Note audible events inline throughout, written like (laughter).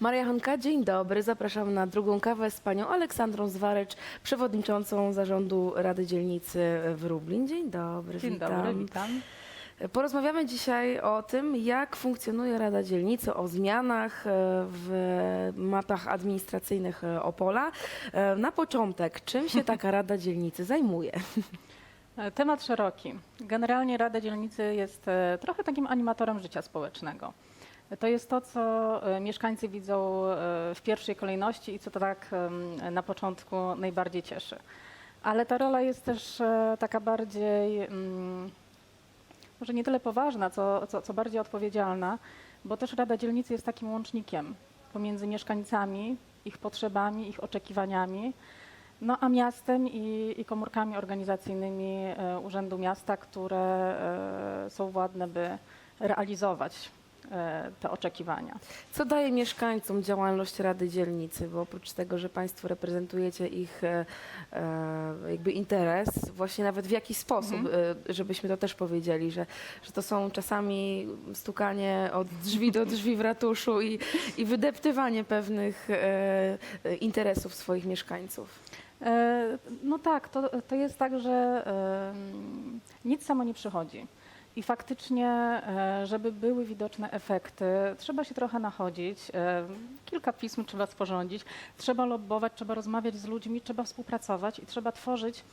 Maria Honka, dzień dobry. Zapraszam na drugą kawę z panią Aleksandrą Zwarycz, przewodniczącą zarządu Rady Dzielnicy w Lublin. Dzień dobry, Dzień witam. dobry, witam. Porozmawiamy dzisiaj o tym, jak funkcjonuje Rada Dzielnicy, o zmianach e, w mapach administracyjnych e, Opola. E, Na początek, czym się (laughs) taka Rada Dzielnicy zajmuje? Temat szeroki. Generalnie Rada Dzielnicy jest trochę takim animatorem życia społecznego. To jest to, co e, mieszkańcy widzą e, w pierwszej kolejności i co to tak na początku najbardziej cieszy. Ale ta rola jest też e, taka bardziej, mm, może nie tyle poważna, co, co, co bardziej odpowiedzialna, bo też Rada Dzielnicy jest takim łącznikiem pomiędzy mieszkańcami, ich potrzebami, ich oczekiwaniami, no a miastem i, i komórkami organizacyjnymi Urzędu Miasta, które są władne, by realizować te oczekiwania. Co daje mieszkańcom działalność Rady Dzielnicy? Bo oprócz tego, że Państwo reprezentujecie ich e, e, jakby interes, właśnie nawet w jaki sposób, e, żebyśmy to też powiedzieli, że, że to są czasami stukanie od drzwi do drzwi w ratuszu i, i wydeptywanie pewnych e, e, interesów swoich mieszkańców. E, No tak, to, to jest tak, że nic samo nie przychodzi. I faktycznie, e, żeby były widoczne efekty, trzeba się trochę nachodzić, e, kilka pism trzeba sporządzić, trzeba lobbować, trzeba rozmawiać z ludźmi, trzeba współpracować i trzeba tworzyć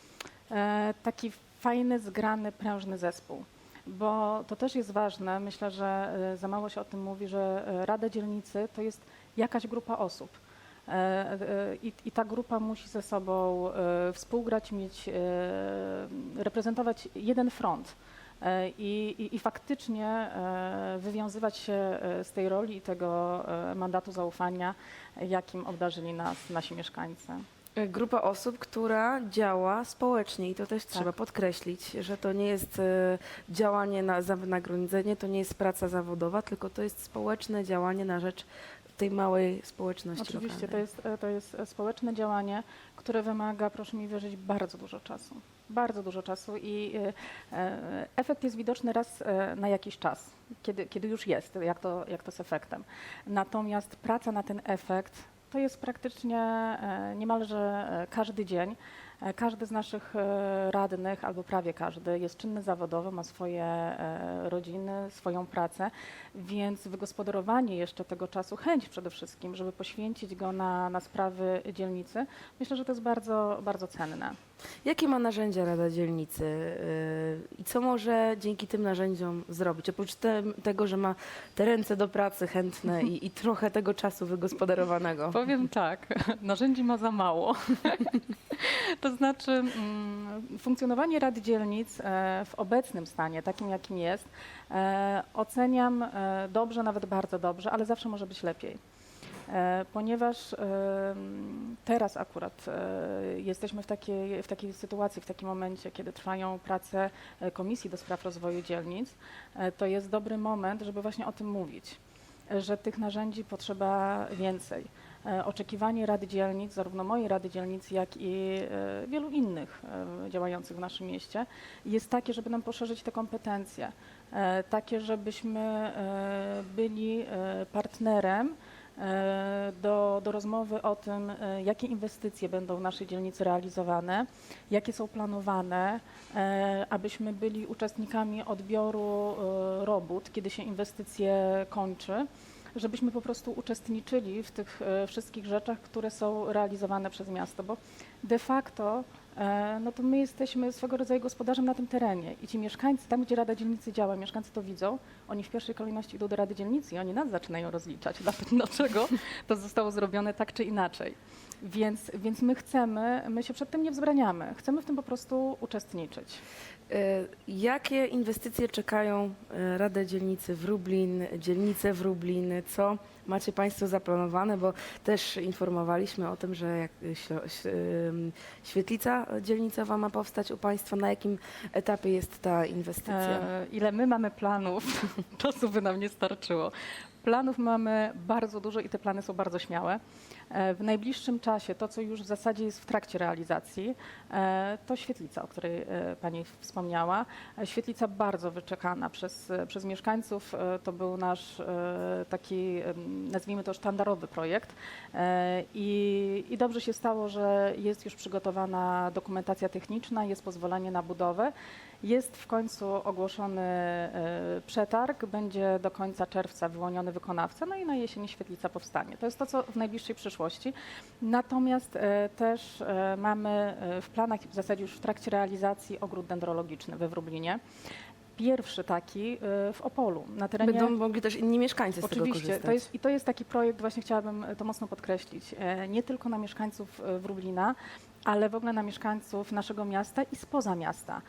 e, taki fajny, zgrany, prężny zespół. Bo to też jest ważne, myślę, że za mało się o tym mówi, że Rada Dzielnicy to jest jakaś grupa osób. I, I ta grupa musi ze sobą współgrać, mieć, reprezentować jeden front i, i, i faktycznie e, wywiązywać się e, z tej roli i tego e, mandatu zaufania, jakim obdarzyli nas nasi mieszkańcy. E, Grupa osób, która działa społecznie i to też Tak. trzeba podkreślić, że to nie jest e, działanie na, za wynagrodzenie, to nie jest praca zawodowa, tylko to jest społeczne działanie na rzecz tej małej społeczności Oczywiście to lokalnej. jest, e, to jest e, społeczne działanie, które wymaga, proszę mi wierzyć, bardzo dużo czasu. Bardzo dużo czasu i e, e, efekt jest widoczny raz e, na jakiś czas, kiedy, kiedy już jest, jak to, jak to z efektem. Natomiast praca na ten efekt to jest praktycznie niemalże każdy dzień. Każdy z naszych radnych, albo prawie każdy, jest czynny zawodowo, ma swoje rodziny, swoją pracę, więc wygospodarowanie jeszcze tego czasu, chęć przede wszystkim, żeby poświęcić go na, na sprawy dzielnicy, myślę, że to jest bardzo, bardzo cenne. Jakie ma narzędzia Rada Dzielnicy yy, i co może dzięki tym narzędziom zrobić? Oprócz te, tego, że ma te ręce do pracy chętne i, i trochę tego czasu wygospodarowanego. Powiem tak, (laughs) narzędzi ma za mało. (laughs) to znaczy, mm, funkcjonowanie Rad Dzielnic e, w obecnym stanie, takim jakim jest, e, oceniam e, dobrze, nawet bardzo dobrze, ale zawsze może być lepiej. E, Ponieważ teraz akurat e, jesteśmy w takiej, w takiej sytuacji, w takim momencie, kiedy trwają prace e, Komisji do Spraw Rozwoju Dzielnic, to jest dobry moment, żeby właśnie o tym mówić, że tych narzędzi potrzeba więcej. Oczekiwanie Rady Dzielnic, zarówno mojej Rady Dzielnic, jak i wielu innych działających w naszym mieście, jest takie, żeby nam poszerzyć te kompetencje, takie, żebyśmy byli partnerem do, do rozmowy o tym, e, jakie inwestycje będą w naszej dzielnicy realizowane, jakie są planowane, e, abyśmy byli uczestnikami odbioru e, robót, kiedy się inwestycje kończy, żebyśmy po prostu uczestniczyli w tych e, wszystkich rzeczach, które są realizowane przez miasto, bo de facto e, no to my jesteśmy swego rodzaju gospodarzem na tym terenie i ci mieszkańcy, tam gdzie Rada Dzielnicy działa, mieszkańcy to widzą, oni w pierwszej kolejności idą do Rady Dzielnicy i oni nas zaczynają rozliczać, (laughs) dlaczego to zostało zrobione tak czy inaczej. Więc, więc my chcemy, my się przed tym nie wzbraniamy, chcemy w tym po prostu uczestniczyć. E, Jakie inwestycje czekają e, Radę Dzielnicy w Lublin, dzielnicę w Lublin? Co macie Państwo zaplanowane? Bo też informowaliśmy o tym, że jak ślo- dzielnicowa ma powstać u Państwa. Na jakim etapie jest ta inwestycja? E, ile my mamy planów, (laughs) czasu by nam nie starczyło. Planów mamy bardzo dużo i te plany są bardzo śmiałe. E, W najbliższym czasie to, co już w zasadzie jest w trakcie realizacji, e, to świetlica, o której e, Pani wspomniała. Świetlica bardzo wyczekana przez, przez mieszkańców. To był nasz taki, nazwijmy to, sztandarowy projekt. I, I dobrze się stało, że jest już przygotowana dokumentacja techniczna, jest pozwolenie na budowę. Jest w końcu ogłoszony przetarg, będzie do końca czerwca wyłoniony wykonawca, no i na jesieni świetlica powstanie. To jest to, co w najbliższej przyszłości. Natomiast e, też e, mamy e, w planach, w zasadzie już w trakcie realizacji ogród dendrologiczny we Wróblinie. Pierwszy taki w Opolu, na terenie... Będą mogli też inni mieszkańcy z tego Oczywiście, korzystać. to jest, i to jest taki projekt, właśnie chciałabym to mocno podkreślić, nie tylko na mieszkańców Wróblina, ale w ogóle na mieszkańców naszego miasta i spoza miasta,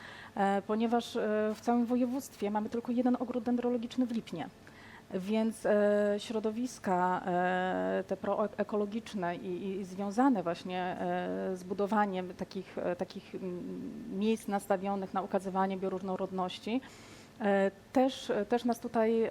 ponieważ w całym województwie mamy tylko jeden ogród dendrologiczny w Lipnie. Więc e, środowiska e, te proekologiczne i, i związane właśnie e, z budowaniem takich, takich miejsc nastawionych na ukazywanie bioróżnorodności też, też nas tutaj e,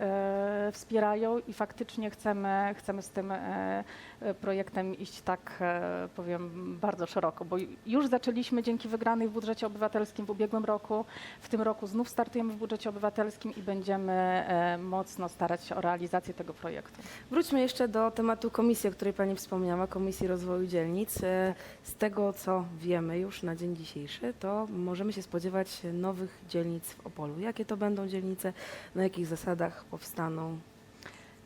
wspierają i faktycznie chcemy, chcemy z tym e, e, projektem iść tak, e, powiem, bardzo szeroko, bo już zaczęliśmy dzięki wygranej w budżecie obywatelskim w ubiegłym roku. W tym roku znów startujemy w budżecie obywatelskim i będziemy e, mocno starać się o realizację tego projektu. Wróćmy jeszcze do tematu komisji, o której Pani wspomniała, Komisji Rozwoju Dzielnic. E, Z tego, co wiemy już na dzień dzisiejszy, to możemy się spodziewać nowych dzielnic w Opolu. Jakie to będą dzielnice, na jakich zasadach powstaną?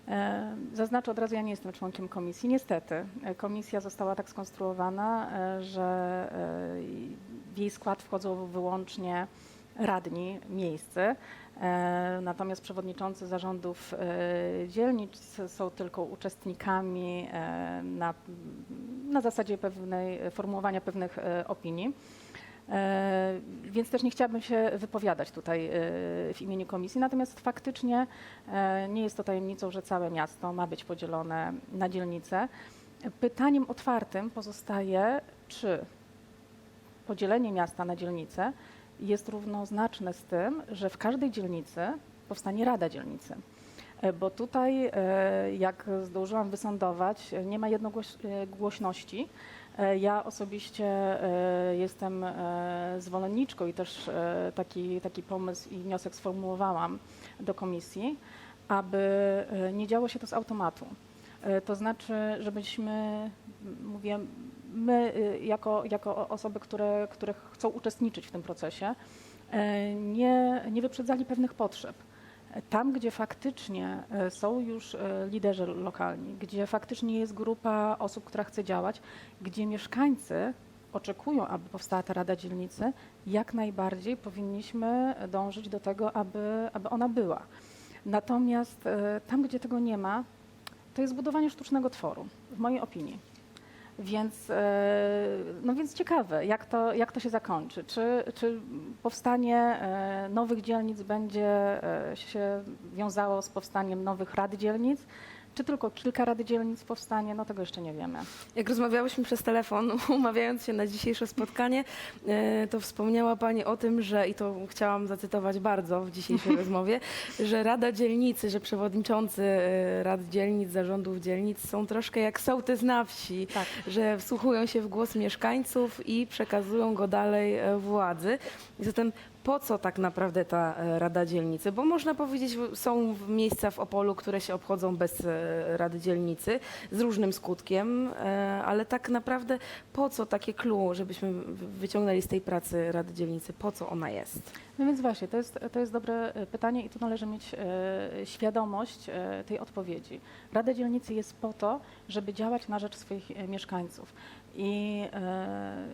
E, Zaznaczę od razu, ja nie jestem członkiem komisji. Niestety, e, komisja została tak skonstruowana, e, że w jej skład wchodzą wyłącznie radni miejscy, natomiast przewodniczący zarządów dzielnic są tylko uczestnikami na, na zasadzie pewnej, formułowania pewnych opinii. E, Więc też nie chciałabym się wypowiadać tutaj e, w imieniu komisji. Natomiast faktycznie e, nie jest to tajemnicą, że całe miasto ma być podzielone na dzielnice. Pytaniem otwartym pozostaje, czy podzielenie miasta na dzielnice jest równoznaczne z tym, że w każdej dzielnicy powstanie Rada Dzielnicy. Bo tutaj, jak zdążyłam wysądować, nie ma jednogłośności. E, Ja osobiście e, jestem e, zwolenniczką i też taki, taki pomysł i wniosek sformułowałam do komisji, aby nie działo się to z automatu. To znaczy, żebyśmy, mówię, my y, jako, jako osoby, które, które chcą uczestniczyć w tym procesie, nie, nie wyprzedzali pewnych potrzeb. Tam, gdzie faktycznie e, są już e, liderzy lokalni, gdzie faktycznie jest grupa osób, która chce działać, gdzie mieszkańcy oczekują, aby powstała ta Rada Dzielnicy, jak najbardziej powinniśmy dążyć do tego, aby, aby ona była. Natomiast e, tam, gdzie tego nie ma, to jest budowanie sztucznego tworu, w mojej opinii. Więc, e, no więc ciekawe, jak to, jak to się zakończy. Czy, czy powstanie e, nowych dzielnic będzie e, się wiązało z powstaniem nowych rad dzielnic, czy tylko kilka rad dzielnic powstanie, no tego jeszcze nie wiemy. Jak rozmawiałyśmy przez telefon, (laughs) umawiając się na dzisiejsze spotkanie, e, to wspomniała Pani o tym, że, i to chciałam zacytować bardzo w dzisiejszej (laughs) rozmowie, że Rada Dzielnicy, że przewodniczący e, Rad Dzielnic, zarządów dzielnic są troszkę jak sołtys na wsi, Tak. że wsłuchują się w głos mieszkańców i przekazują go dalej e, władzy. I zatem po co tak naprawdę ta e, Rada Dzielnicy? Bo można powiedzieć, są miejsca w Opolu, które się obchodzą bez e, Rady Dzielnicy z różnym skutkiem, e, ale tak naprawdę po co takie clue, żebyśmy wyciągnęli z tej pracy Rady Dzielnicy, po co ona jest? No więc właśnie, to jest, to jest dobre pytanie i tu należy mieć świadomość tej odpowiedzi. Rada Dzielnicy jest po to, żeby działać na rzecz swoich mieszkańców. I e,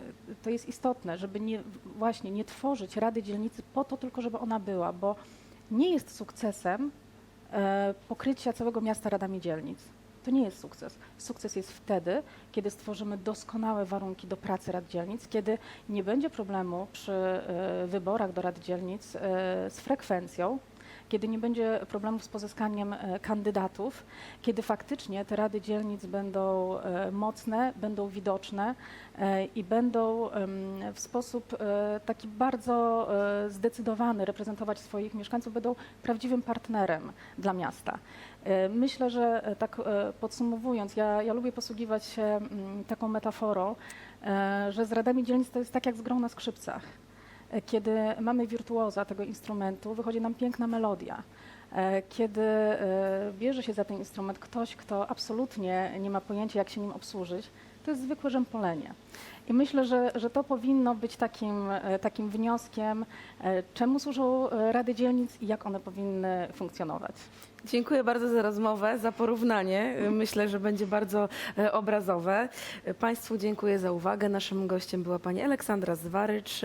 to jest istotne, żeby nie, właśnie nie tworzyć Rady Dzielnicy po to tylko, żeby ona była, bo nie jest sukcesem e, pokrycia całego miasta radami dzielnic. To nie jest sukces. Sukces jest wtedy, kiedy stworzymy doskonałe warunki do pracy rad dzielnic, kiedy nie będzie problemu przy e, wyborach do rad dzielnic z frekwencją, kiedy nie będzie problemów z pozyskaniem e, kandydatów, kiedy faktycznie te rady dzielnic będą e, mocne, będą widoczne e, i będą w sposób taki bardzo zdecydowany reprezentować swoich mieszkańców, będą prawdziwym partnerem dla miasta. Myślę, że tak podsumowując, ja, ja lubię posługiwać się mm, taką metaforą, że z radami dzielnic to jest tak jak z grą na skrzypcach. E, Kiedy mamy wirtuoza tego instrumentu, wychodzi nam piękna melodia. E, Kiedy e, bierze się za ten instrument ktoś, kto absolutnie nie ma pojęcia, jak się nim obsłużyć, to jest zwykłe rzępolenie. I myślę, że, że to powinno być takim, e, takim wnioskiem, e, czemu służą e, rady dzielnic i jak one powinny funkcjonować. Dziękuję bardzo za rozmowę, za porównanie. Myślę, że będzie bardzo obrazowe. Państwu dziękuję za uwagę. Naszym gościem była pani Aleksandra Zwarycz,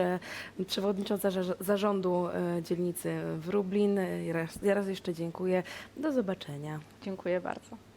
przewodnicząca zarządu dzielnicy Wróblin. E, Raz, raz jeszcze dziękuję. Do zobaczenia. Dziękuję bardzo.